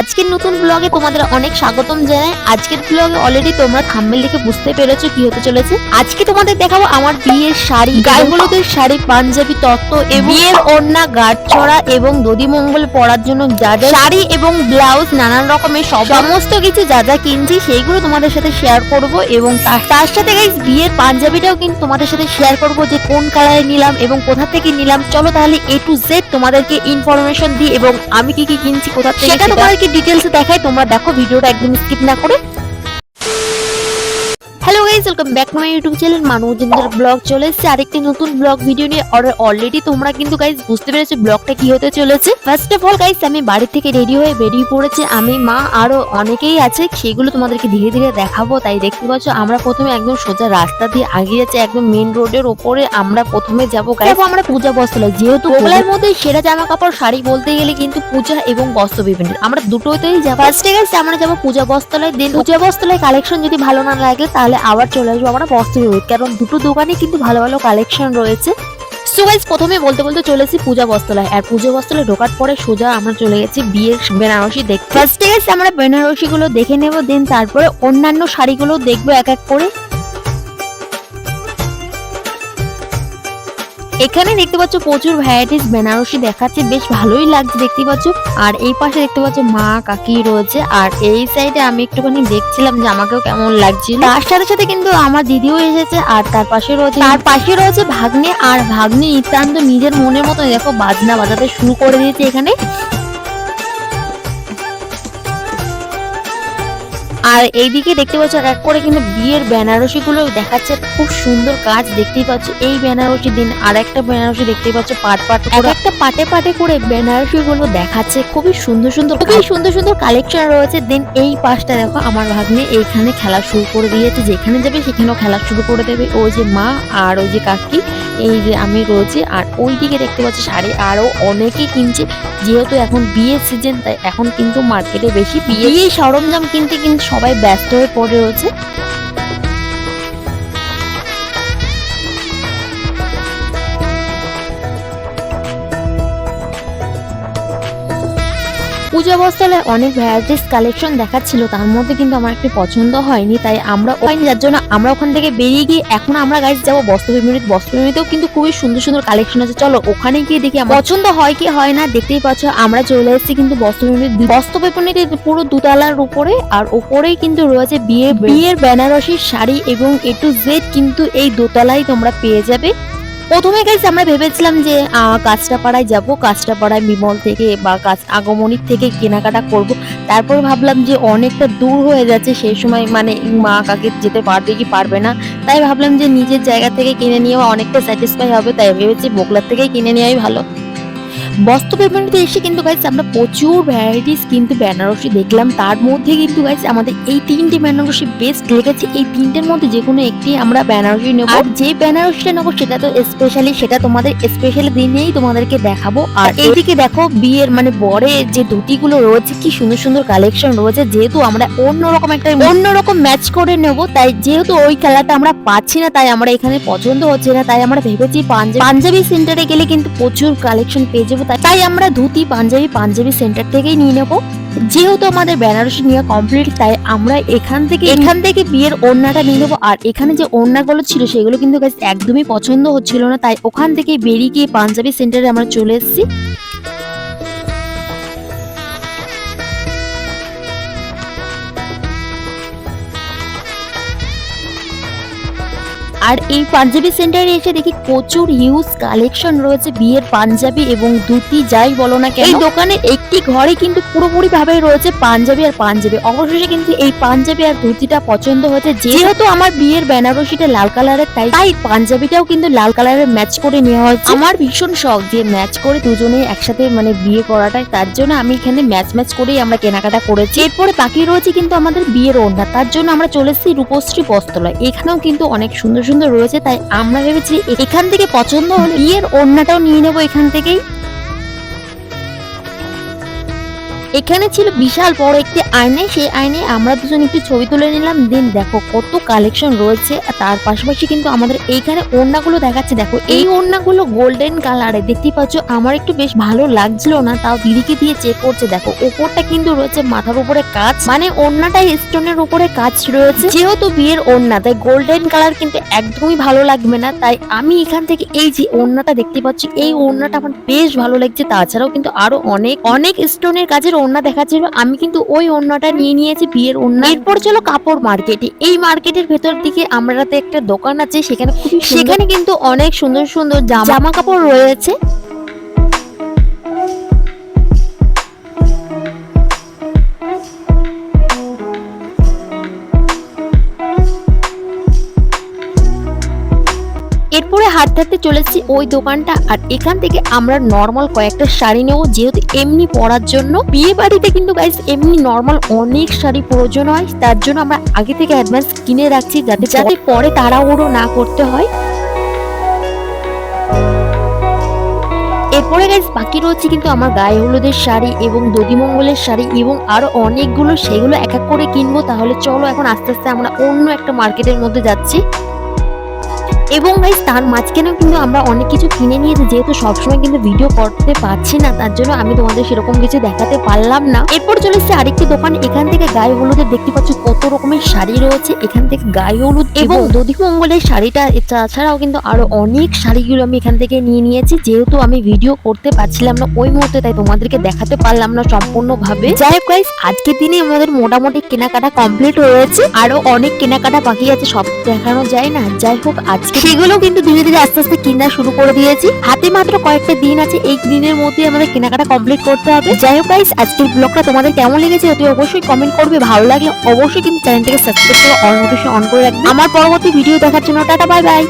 আজকের নতুন ব্লগে তোমাদের অনেক স্বাগতম জানাই। আজকের ব্লগে অলরেডি তোমরা থাম্বেল দেখে বুঝতে পেরেছ কি হতে চলেছে। আজকে তোমাদের দেখাবো আমার বিয়ের শাড়ি গায়ে হলুদের শাড়ি পাঞ্জাবি তত্ত্ব এবং বিয়ের ওড়না গাঁটছড়া এবং দধি মঙ্গল পরার জন্য যা যা শাড়ি এবং ব্লাউজ নানান রকমের সমস্ত কিছু যা যা কিনছি সেইগুলো তোমাদের সাথে শেয়ার করব এবং তার সাথে গাইস বিয়ের পাঞ্জাবিটাও কিন্তু তোমাদের সাথে শেয়ার করব যে কোন কালারে নিলাম এবং কোথা থেকে নিলাম। চলো তাহলে এ টু জেড তোমাদেরকে ইনফরমেশন দিই এবং আমি কি কি কিনছি কোথা থেকে সেটা তোমাদেরকে ডিটেলসে দেখায় তোমরা দেখো ভিডিওটা একদম স্কিপ না করে guys welcome back to my YouTube channel Manavjinder vlog চলে এসেছে। আরেকটি নতুন ব্লগ ভিডিও নিয়ে অলরেডি তোমরা কিন্তু গাইজ বুঝতে পেরেছ ব্লগটা কি হতে চলেছে। ফার্স্ট অফ অল গাইজ আমি বাড়ি থেকে রেডি হয়ে বেরিয়ে পড়েছি। আমি মা আরও অনেকেই আছে সেগুলো তোমাদেরকে ধীরে ধীরে দেখাবো। তাই দেখতে পাচ্ছ আমরা প্রথমে একদম সোজা রাস্তা দিয়ে আগিয়ে যাচ্ছি একদম মেন রোডের ওপরে আমরা প্রথমে যাব গাইজ আমরা পূজা বস্ত্রালয় যেহেতু ওগুলোর মধ্যে সেরা জামা কাপড় শাড়ি বলতে গেলে কিন্তু পূজা এবং বস্ত্র বিভিন্ন। আমরা দুটোতেই যাব। ফার্স্টে আমরা যাব পূজা বস্ত্রালয় দেন পূজা বস্ত্রালয় কালেকশন যদি ভালো না লাগে তাহলে আবার চলে আসব আমরা বস্ত্র কারণ দুটো দোকানে কিন্তু ভালো ভালো কালেকশন রয়েছে। সো গাইজ প্রথমে বলতে বলতে চলেছি পূজা বস্তলায় আর পূজা বস্তলে ঢোকার পরে সোজা আমরা চলে গেছি বিয়ের বেনারসি দেখতে। ফার্স্টে আমরা বেনারসি গুলো দেখে নেব দেন তারপরে অন্যান্য শাড়িগুলো দেখব এক এক করে। এখানে দেখতে পাচ্ছ প্রচুর ভ্যারাইটিস বেনারসি দেখাচ্ছে, বেশ ভালোই লাগছে দেখতে পাচ্ছ। আর এই পাশে দেখতে পাচ্ছ মা, কাকি রয়েছে। আর এই সাইডে আমি একটুখানি দেখছিলাম যে আমাকেও কেমন লাগছিল। তার সাথে সাথে কিন্তু আমার দিদিও এসেছে, আর তার পাশে রয়েছে তার পাশে রয়েছে ভাগ্নে। আর ভাগ্নে নিতান্ত নিজের মনের মতো দেখো, বাজনা বাজাতে শুরু করে দিয়েছে এখানে। আর এইদিকে দেখতে পাচ্ছ এক করে কিন্তু বিয়ের বেনারসি গুলো দেখাচ্ছে। খুব সুন্দর কাজ দেখতেই পাচ্ছ। এই বেনারসি দিন আর একটা বেনারসি দেখতেই পাচ্ছ পাট পাট করে। একটা পাটে পাটে করে বেনারসি গুলো দেখাচ্ছে। খুবই সুন্দর সুন্দর খুবই সুন্দর সুন্দর কালেকশন রয়েছে। দেন এই পাশটা দেখো আমার ভাগ্নে এইখানে খেলা শুরু করে দিয়েছে। যেখানে যাবে সেখানেও খেলা শুরু করে দেবে। ওই যে মা আর ওই যে কাকি। এই যে আমি রয়েছি, আর ওই দিকে দেখতে পাচ্ছি শাড়ি আরও অনেকেই কিনছে। যেহেতু এখন বিয়ের সিজন তাই এখন কিন্তু মার্কেটে বেশি বিয়ে সরঞ্জাম কিনতে কিন্তু সবাই ব্যস্ত হয়ে পড়ে রয়েছে। পূজা বস্ত্রালয়ে অনেক ভ্যারাইটিস কালেকশন দেখাচ্ছিল তার মধ্যে কিন্তু আমার একটু পছন্দ হয়নি তাই আমরা হয়নি যার জন্য আমরা ওখান থেকে বেরিয়ে গিয়ে এখন আমরা গাইজ যাব বস্ত্রবিপণী বস্ত্রবিপণীতেও কিন্তু খুবই সুন্দর সুন্দর কালেকশন আছে। চলো ওখানে গিয়ে দেখি পছন্দ হয় কি হয় না দেখতেই পাচ্ছ আমরা চলে এসেছি কিন্তু বস্ত্রবিপণী বস্ত্রবিপণীতে পুরো দুতলার উপরে আর উপরেই কিন্তু রয়েছে বিয়ে বিয়ের বেনারসির শাড়ি এবং এ টু জেড কিন্তু এই দোতলায় তোমরা পেয়ে যাবে। প্রথমে গাইজ আমরা ভেবেছিলাম যে আহ, কাঁচরাপাড়ায় যাব কাঁচরাপাড়ায় বিমল থেকে বা কাজ আগমনির থেকে কেনাকাটা করব। তারপর ভাবলাম যে অনেকটা দূর হয়ে যাচ্ছে সেই সময় মানে মা কাকে যেতে পারবে কি পারবে না। তাই ভাবলাম যে নিজের জায়গা থেকে কিনে নিয়ে অনেকটা স্যাটিসফাই হবে। তাই ভেবেছি বোকলার থেকেই কিনে নেওয়াই ভালো। বস্ত্র বিপণীতে এসে কিন্তু গাইজ আমরা প্রচুর ভ্যারাইটিস কিন্তু বেনারসি দেখলাম। তার মধ্যে কিন্তু গাইজ আমাদের এই তিনটে বেনারসি বেস্ট লেগেছে। এই তিনটের মধ্যে যে কোনো একটি আমরা বেনারসি নেব। আর যে বেনারসিটা নেব সেটা তো স্পেশালি সেটা তোমাদের স্পেশালি দিনেই তোমাদেরকে দেখাবো। আর এইদিকে দেখো বিয়ের মানে বরের যে ধুতিগুলো রয়েছে কি সুন্দর সুন্দর কালেকশন রয়েছে। যেহেতু আমরা অন্যরকম একটা অন্যরকম ম্যাচ করে নেব তাই যেহেতু ওই কালারটা আমরা পাচ্ছি না তাই আমরা এখানে পছন্দ হচ্ছে না তাই আমরা ভেবেছি পাঞ্জাবি পাঞ্জাবি সেন্টারে গেলে কিন্তু প্রচুর কালেকশন পেয়ে যাব। তাই- আমরা ধুতি, পাঞ্জাবি পাঞ্জাবি সেন্টার থেকেই নিয়ে নেব। যেহেতু আমাদের বেনারসি নেওয়া কমপ্লিট তাই আমরা এখান থেকে এখান থেকে বিয়ের ওড়নাটা নিয়ে নেব। আর এখানে যে ওড়নাগুলো ছিল, সেগুলো কিন্তু একদমই পছন্দ হচ্ছিল না। তাই ওখান থেকে বেরিয়ে গিয়ে পাঞ্জাবি সেন্টারে আমরা চলে এসেছি। আর এই পাঞ্জাবি সেন্টারে এসে দেখি প্রচুর হিউজ কালেকশন রয়েছে বিয়ের পাঞ্জাবি এবং ধুতি যাই বলো না কেন। এই দোকানের একটি ঘরে কিন্তু পুরোপুরি ভাবে রয়েছে পাঞ্জাবি আর পাঞ্জাবি। অবশেষে কিন্তু এই পাঞ্জাবি আর ধুতিটা পছন্দ হয়েছে। যেহেতু আমার বিয়ের বেনারসিটা লাল কালারের তাই তাই পাঞ্জাবিটাও কিন্তু লাল কালারের ম্যাচ করে নেওয়া হয়েছে। আমার ভীষণ শখ যে ম্যাচ করে দুজনে একসাথে মানে বিয়ে করাটাই। তার জন্য আমি এখানে ম্যাচ ম্যাচ করেই আমরা কেনাকাটা করেছি। এরপরে বাকি রয়েছে কিন্তু আমাদের বিয়ের ওড়না। তার জন্য আমরা চলে এসেছি রূপশ্রী বস্ত্রালয়। এখানেও কিন্তু অনেক সুন্দর সুন্দর রয়েছে তাই আমরা ভেবেছি এখান থেকে পছন্দ হলে বিয়ের ওড়নাটাও নিয়ে নেব এখান থেকেই। এখানে ছিল বিশাল বড় একটি আয়নে। সেই আয়নে আমরা দুজন একটি ছবি তুলে নিলাম। দেন দেখো কত কালেকশন রয়েছে। তার পাশাপাশি কিন্তু আমাদের এইখানে ওড়নাগুলো দেখাচ্ছে। দেখো, এই ওড়নাগুলো গোল্ডেন কালারে দেখতে পাচ্ছ, আমার একটু বেশ ভালো লাগছিল না। তাও দিদিকে দিয়ে চেক করছে। দেখো, ওপরটা কিন্তু রয়েছে মাথার উপরে কাজ মানে ওড়নাটাই স্টোনের উপরে কাজ রয়েছে। যেহেতু বিয়ের ওড়না, তাই গোল্ডেন কালার কিন্তু একদমই ভালো লাগবে না। তাই আমি এখান থেকে এই যে ওড়নাটা দেখতে পাচ্ছি, এই ওড়নাটা আমার বেশ ভালো লাগছে। তাছাড়াও কিন্তু আরও অনেক অনেক স্টোনের কাজের ওড়না দেখাচ্ছিল আমি কিন্তু ওই ওড়নাটা নিয়ে নিয়েছি বিয়ের ওড়না এরপর চলো কাপড় মার্কেটে এই মার্কেটের ভেতর দিকে আমরাতে একটা দোকান আছে সেখানে সেখানে কিন্তু অনেক সুন্দর সুন্দর জামা জামা কাপড় রয়েছে। হাঁটতে চলেছি ওই দোকানটা। আর এখান থেকে আমরা নর্মাল কয়েকটা শাড়ি নেব, যেহেতু এমনি পরার জন্য। বিয়ে বাড়িতে কিন্তু গাইস এমনি নর্মাল অনেক শাড়ি প্রয়োজন হয়। তার জন্য আমরা আগে থেকে অ্যাডভান্স কিনে রাখছি যাতে যাতে পরে তারা তাড়াহুড়ো না করতে হয়। এরপরে গাইস বাকি রয়েছে কিন্তু আমার গায়ে হলুদের শাড়ি এবং দধিমঙ্গলের শাড়ি এবং আরও অনেকগুলো, সেগুলো এক এক করে কিনবো। তাহলে চলো এখন আস্তে আস্তে আমরা অন্য একটা মার্কেটের মধ্যে যাচ্ছি। এবং গাইস তার মাঝখানেও কিন্তু আমরা অনেক কিছু কিনে নিয়েছি যেহেতু সবসময় কিন্তু ভিডিও করতে পারছি না তার জন্য আমি তোমাদের সেরকম কিছু দেখাতে পারলাম না। এরপর চলে এসেছে আরেকটি দোকান এখান থেকে গায়ে হলুদের দেখতে পাচ্ছ কত রকমের শাড়ি রয়েছে এখান থেকে গায়ে হলুদ এবং দধিমঙ্গলের শাড়িটা তাছাড়াও কিন্তু আরও অনেক শাড়িগুলো আমি এখান থেকে নিয়ে নিয়েছি যেহেতু আমি ভিডিও করতে পারছিলাম না ওই মুহূর্তে তাই তোমাদেরকে দেখাতে পারলাম না সম্পূর্ণভাবে। যাই হোক গাইস আজকের দিনে আমাদের মোটামুটি কেনাকাটা কমপ্লিট হয়েছে আরও অনেক কেনাকাটা বাকি আছে সব দেখানো যায় না। যাই হোক আজকে সেগুলো কিন্তু ধীরে ধীরে আস্তে আস্তে কিনা শুরু করে দিয়েছি। হাতে মাত্র কয়েকটা দিন আছে, এই দিনের মধ্যে আমাদের কেনাকাটা কমপ্লিট করতে হবে। যাই হোক গাইস আজকের ব্লগটা তোমাদের কেমন লেগেছে অতি অবশ্যই কমেন্ট করবে। ভালো লাগে অবশ্যই কিন্তু চ্যানেলটাকে সাবস্ক্রাইব করে অল নোটিফিকেশন অন করে রাখবে। আমার পরবর্তী ভিডিও দেখার জন্য টাটা বাই বাই